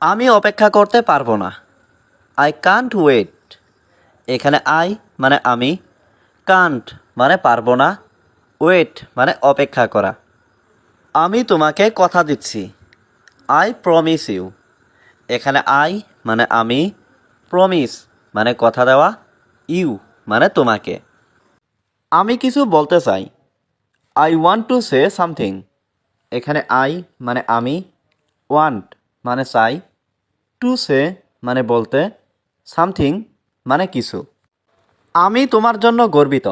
আমি অপেক্ষা করতে পারব না। আই কান্ট ওয়েট এখানে আই মানে আমি। কান্ট মানে পারব না। ওয়েট মানে অপেক্ষা করা। আমি তোমাকে কথা দিচ্ছি। আই প্রমিস ইউ এখানে আই মানে আমি। প্রমিস মানে কথা দেওয়া। ইউ মানে তোমাকে। আমি কিছু বলতে চাই। I want to say something এখানে আই মানে আমি। ওয়ান্ট মানে চাই। টু সে মানে বলতে, সামথিং মানে কিছু। আমি তোমার জন্য গর্বিত।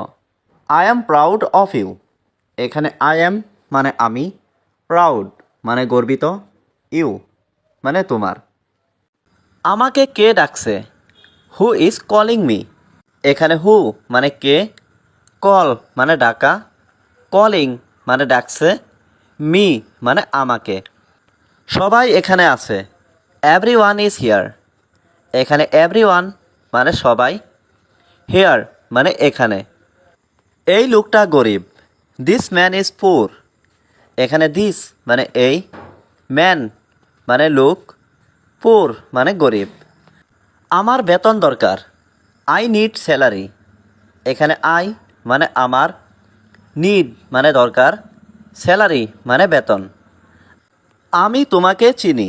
I am proud of you এখানে আই অ্যাম মানে আমি প্রাউড মানে গর্বিত। ইউ মানে তোমার। আমাকে কে ডাকছে? হু ইজ কলিং মি এখানে হু মানে কে কল মানে ডাকা কলিং মানে ডাকছে মি মানে আমাকে সবাই এখানে আছে। এভরি ওয়ান ইজ হিয়ার এখানে এভরি ওয়ান মানে সবাই হেয়ার মানে এখানে। এই লোকটা গরিব। দিস ম্যান ইজ পুর এখানে দিস মানে এই। ম্যান মানে লোক। পুর মানে গরিব। আমার বেতন দরকার। আই নিড স্যালারি এখানে আই মানে আমার। নিড মানে দরকার। স্যালারি মানে বেতন। আমি তোমাকে চিনি।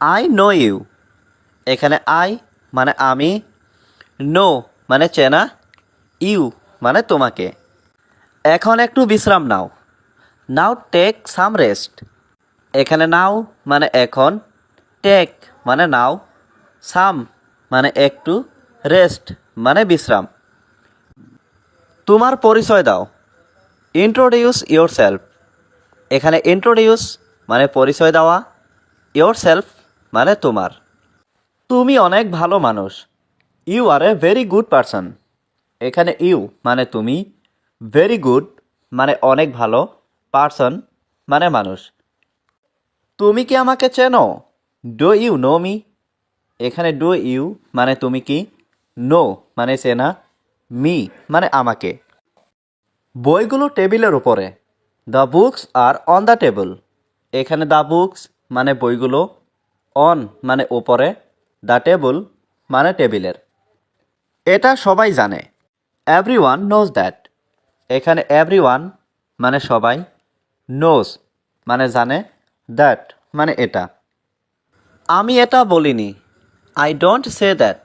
আই নো ইউ এখানে আই মানে আমি নো মানে চেনা ইউ মানে তোমাকে। এখন একটু বিশ্রাম নাও। নাও টেক সাম রেস্ট এখানে নাও মানে এখন টেক মানে নাও সাম মানে একটু রেস্ট মানে বিশ্রাম। তোমার পরিচয় দাও। ইন্ট্রোডিউস ইয়োর সেলফ এখানে ইন্ট্রোডিউস মানে পরিচয় দেওয়া ইয়োর সেলফ মানে তোমার। তুমি অনেক ভালো মানুষ। You are a very good person এখানে ইউ মানে তুমি। ভেরি গুড মানে অনেক ভালো। পারসন মানে মানুষ। তুমি কি আমাকে চেনো? ডো ইউ নো মি এখানে ডো ইউ মানে তুমি কি? নো মানে চেনা। মি মানে আমাকে। বইগুলো টেবিলের উপরে। The books are on the table এখানে দ্য বুকস মানে বইগুলো। অন মানে উপরে দ্য টেবিল মানে টেবিলের। এটা সবাই জানে। এভরি ওয়ান নোজ দ্যাট এখানে এভরি ওয়ান মানে সবাই নোজ মানে জানে দ্যাট মানে এটা। আমি এটা বলিনি। আই ডোন্ট সে দ্যাট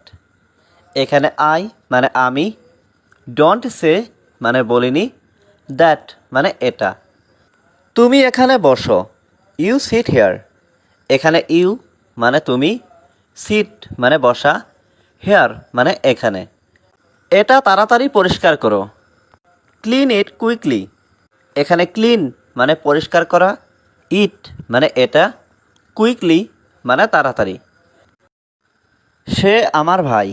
এখানে আই মানে আমি ডোন্ট সে মানে বলিনি দ্যাট মানে এটা। তুমি এখানে বসো। ইউ সিট হেয়ার এখানে ইউ মানে তুমি সিট মানে বসা হেয়ার মানে এখানে। এটা তাড়াতাড়ি পরিষ্কার করো। ক্লিন ইট কুইকলি এখানে ক্লিন মানে পরিষ্কার করা ইট মানে এটা কুইকলি মানে তাড়াতাড়ি। সে আমার ভাই।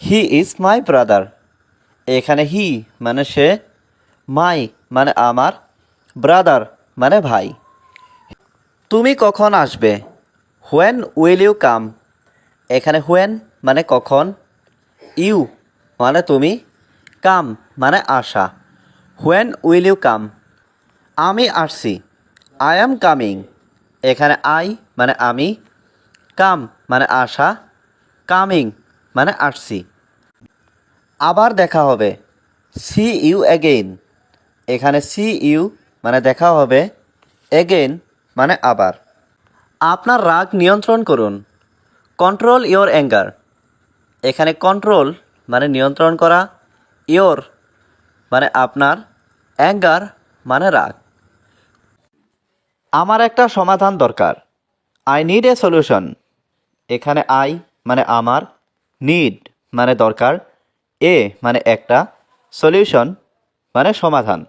হি ইজ মাই ব্রাদার এখানে হি মানে সে মাই মানে আমার ব্রাদার মানে ভাই। তুমি কখন আসবে? হোয়েন উইল ইউ কাম এখানে হোয়েন মানে কখন? ইউ মানে তুমি কাম মানে আসা। হোয়েন উইল ইউ কাম আমি আসছি। আই অ্যাম কামিং এখানে আই মানে আমি। কাম মানে আসা। কামিং মানে আসছি। আবার দেখা হবে। সি ইউ অ্যাগেইন এখানে সি ইউ মানে দেখা হবে। এগেইন মানে আবার। আপনার রাগ নিয়ন্ত্রণ করুন। কন্ট্রোল ইওর অ্যাঙ্গার এখানে কন্ট্রোল মানে নিয়ন্ত্রণ করা। ইওর মানে আপনার। অ্যাঙ্গার মানে রাগ। আমার একটা সমাধান দরকার। আই নিড এ সলিউশন এখানে আই মানে আমার। নিড মানে দরকার। এ মানে একটা। সলিউশন মানে সমাধান।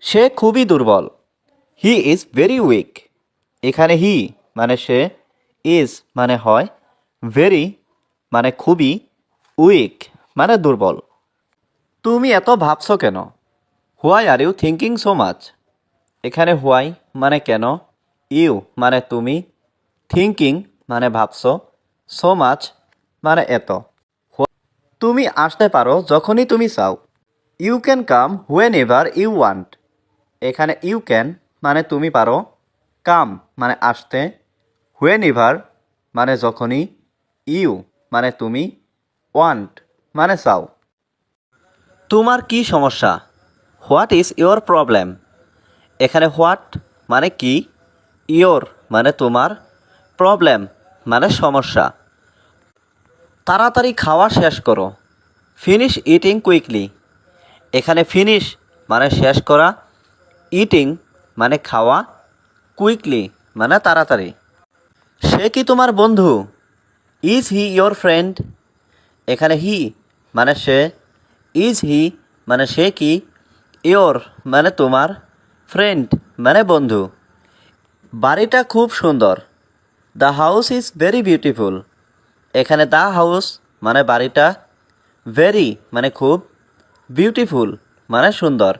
সে খুবই দুর্বল। হি ইজ ভেরি উইক এখানে হি মানে সে ইজ মানে হয় ভেরি মানে খুবই উইক মানে দুর্বল। তুমি এত ভাবছ কেন? Why are you thinking so much এখানে হোয়াই মানে কেন? ইউ মানে তুমি থিঙ্কিং মানে ভাবছ সো মাচ মানে এত। তুমি আসতে পারো যখনই তুমি চাও। You can come whenever you want এখানে ইউ ক্যান মানে তুমি পারো। কাম মানে আসতে হুয়েন ইভার মানে যখনই ইউ মানে তুমি ওয়ান্ট মানে চাও। তোমার কি সমস্যা? হোয়াট ইজ ইয়োর প্রবলেম এখানে হোয়াট মানে কি? ইয়োর মানে তোমার প্রবলেম মানে সমস্যা। তাড়াতাড়ি খাওয়া শেষ করো। ফিনিশ ইটিং কুইকলি এখানে ফিনিশ মানে শেষ করা ইটিং মানে খাওয়া কুইকলি মানে তাড়াতাড়ি। সে কি তোমার বন্ধু? ইজ হি ইয়োর ফ্রেন্ড এখানে হি মানে সে। ইজ হি মানে সে কি? ইয়োর মানে তোমার। ফ্রেন্ড মানে বন্ধু। বাড়িটা খুব সুন্দর। The house is very beautiful এখানে দ্য হাউস মানে বাড়িটা। ভেরি মানে খুব বিউটিফুল মানে সুন্দর।